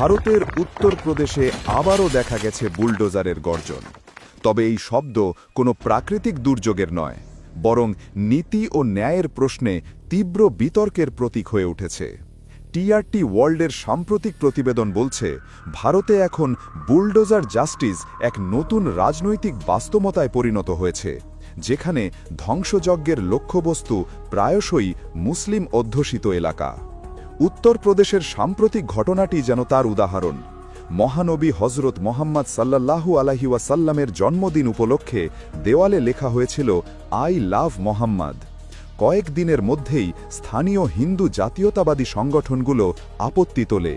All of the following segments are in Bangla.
ভারতের উত্তরপ্রদেশে আবারও দেখা গেছে বুলডোজারের গর্জন। তবে এই শব্দ কোনো প্রাকৃতিক দুর্যোগের নয়, বরং নীতি ও ন্যায়ের প্রশ্নে তীব্র বিতর্কের প্রতীক হয়ে উঠেছে। টিআরটি ওয়ার্ল্ডের সাম্প্রতিক প্রতিবেদন বলছে, ভারতে এখন বুলডোজার জাস্টিস এক নতুন রাজনৈতিক বাস্তবতায় পরিণত হয়েছে, যেখানে ধ্বংসযজ্ঞের লক্ষ্যবস্তু প্রায়শই মুসলিম অধ্যুষিত এলাকা। উত্তরপ্রদেশের সাম্প্রতিক ঘটনাটি যেন তার উদাহরণ। মহানবী হজরত মোহাম্মদ সাল্লাল্লাহু আলাহি ওয়াসাল্লামের জন্মদিন উপলক্ষে দেওয়ালে লেখা হয়েছিল, আই লাভ মোহাম্মদ। কয়েক দিনের মধ্যেই স্থানীয় হিন্দু জাতীয়তাবাদী সংগঠনগুলো আপত্তি তোলে।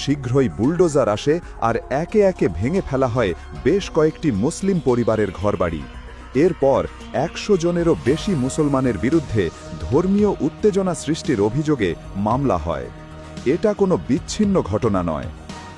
শীঘ্রই বুলডোজার আসে আর একে একে ভেঙে ফেলা হয় বেশ কয়েকটি মুসলিম পরিবারের ঘরবাড়ি। এরপর একশো জনেরও বেশি মুসলমানের বিরুদ্ধে ধর্মীয় উত্তেজনা সৃষ্টির অভিযোগে মামলা হয়। এটা কোনো বিচ্ছিন্ন ঘটনা নয়।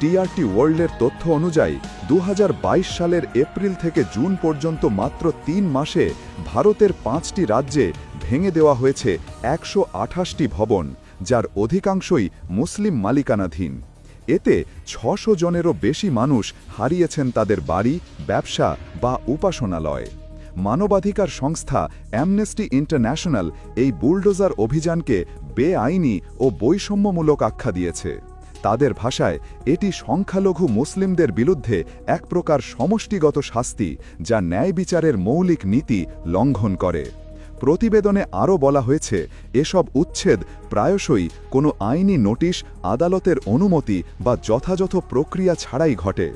টিআরটি ওয়ার্ল্ডের তথ্য অনুযায়ী দু হাজার বাইশ সালের এপ্রিল থেকে জুন পর্যন্ত মাত্র তিন মাসে ভারতের পাঁচটি রাজ্যে ভেঙে দেওয়া হয়েছে একশো আঠাশটি ভবন, যার অধিকাংশই মুসলিম মালিকানাধীন। এতে ছশো জনেরও বেশি মানুষ হারিয়েছেন তাদের বাড়ি, ব্যবসা বা উপাসনালয়। মানবাধিকার সংস্থা অ্যামনেস্টি ইন্টারন্যাশনাল এই বুলডোজার অভিযানকে বেআইনি ও বৈষম্যমূলক আখ্যা দিয়েছে। তাদের ভাষায়, এটি সংখ্যালঘু মুসলিমদের বিরুদ্ধে এক প্রকার সমষ্টিগত শাস্তি যা ন্যায় বিচারের মৌলিক নীতি লঙ্ঘন করে। প্রতিবেদনে আরও বলা হয়েছে, এসব উচ্ছেদ প্রায়শই কোনো আইনি নোটিশ, আদালতের অনুমতি বা যথাযথ প্রক্রিয়া ছাড়াই ঘটে।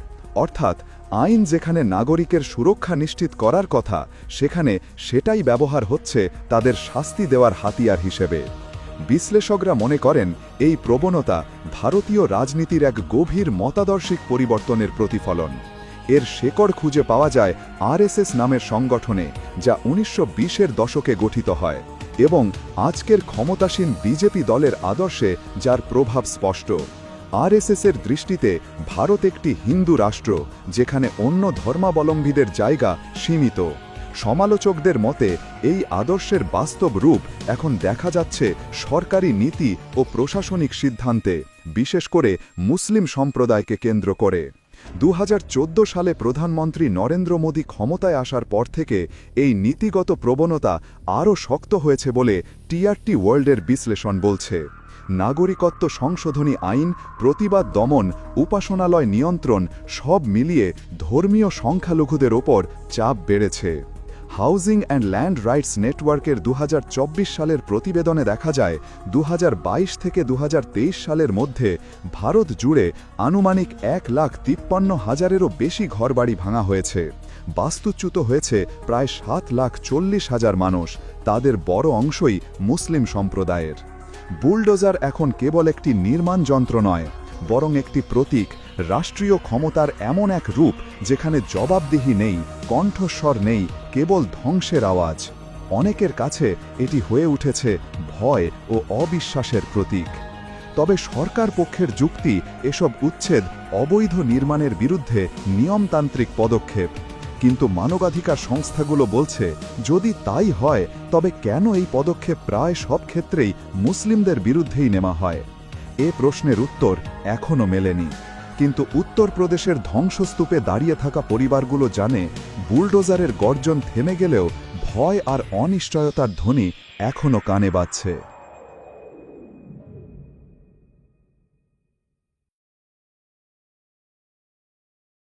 অর্থাৎ আইন যেখানে নাগরিকের সুরক্ষা নিশ্চিত করার কথা, সেখানে সেটাই ব্যবহার হচ্ছে তাদের শাস্তি দেওয়ার হাতিয়ার হিসেবে। বিশ্লেষকরা মনে করেন, এই প্রবণতা ভারতীয় রাজনীতির এক গভীর মতাদর্শিক পরিবর্তনের প্রতিফলন। এর শেকড় খুঁজে পাওয়া যায় আরএসএস নামের সংগঠনে, যা উনিশশো বিশের দশকে গঠিত হয়, এবং আজকের ক্ষমতাসীন বিজেপি দলের আদর্শে যার প্রভাব স্পষ্ট। আরএসএসের দৃষ্টিতে ভারত একটি হিন্দু রাষ্ট্র, যেখানে অন্য ধর্মাবলম্বীদের জায়গা সীমিত। সমালোচকদের মতে, এই আদর্শের বাস্তব রূপ এখন দেখা যাচ্ছে সরকারি নীতি ও প্রশাসনিক সিদ্ধান্তে, বিশেষ করে মুসলিম সম্প্রদায়কে কেন্দ্র করে। দু হাজার চোদ্দ সালে প্রধানমন্ত্রী নরেন্দ্র মোদী ক্ষমতায় আসার পর থেকে এই নীতিগত প্রবণতা আরও শক্ত হয়েছে বলে টিআরটি ওয়ার্ল্ডের বিশ্লেষণ বলছে। নাগরিকত্ব সংশোধনী আইন, প্রতিবাদ দমন, উপাসনালয় নিয়ন্ত্রণ সব মিলিয়ে ধর্মীয় সংখ্যালঘুদের ওপর চাপ বেড়েছে। হাউজিং অ্যান্ড ল্যান্ড রাইটস নেটওয়ার্কের দু হাজার চব্বিশ সালের প্রতিবেদনে দেখা যায় দু হাজার বাইশ থেকে দু হাজার তেইশ সালের মধ্যে ভারত জুড়ে আনুমানিক এক লাখ তিপ্পান্ন হাজারেরও বেশি ঘরবাড়ি ভাঙা হয়েছে। বাস্তুচ্যুত হয়েছে প্রায় সাত লাখ চল্লিশ হাজার মানুষ, তাদের বড় অংশই মুসলিম সম্প্রদায়ের। বুলডোজার এখন কেবল একটি নির্মাণ যন্ত্র নয়, বরং একটি প্রতীক, রাষ্ট্রীয় ক্ষমতার এমন এক রূপ যেখানে জবাবদিহি নেই, কণ্ঠস্বর নেই, কেবল ধ্বংসের আওয়াজ। অনেকের কাছে এটি হয়ে উঠেছে ভয় ও অবিশ্বাসের প্রতীক। তবে সরকার পক্ষের যুক্তি এসব উচ্ছেদ অবৈধ নির্মাণের বিরুদ্ধে নিয়মতান্ত্রিক পদক্ষেপ। কিন্তু মানবাধিকার সংস্থাগুলো বলছে, যদি তাই হয়, তবে কেন এই পদক্ষেপ প্রায় সব ক্ষেত্রেই মুসলিমদের বিরুদ্ধেই নেওয়া হয়? এ প্রশ্নের উত্তর এখনও মেলেনি। কিন্তু উত্তরপ্রদেশের ধ্বংসস্তূপে দাঁড়িয়ে থাকা পরিবারগুলো জানে, বুলডোজারের গর্জন থেমে গেলেও ভয় আর অনিশ্চয়তার ধ্বনি এখনও কানে বাজছে।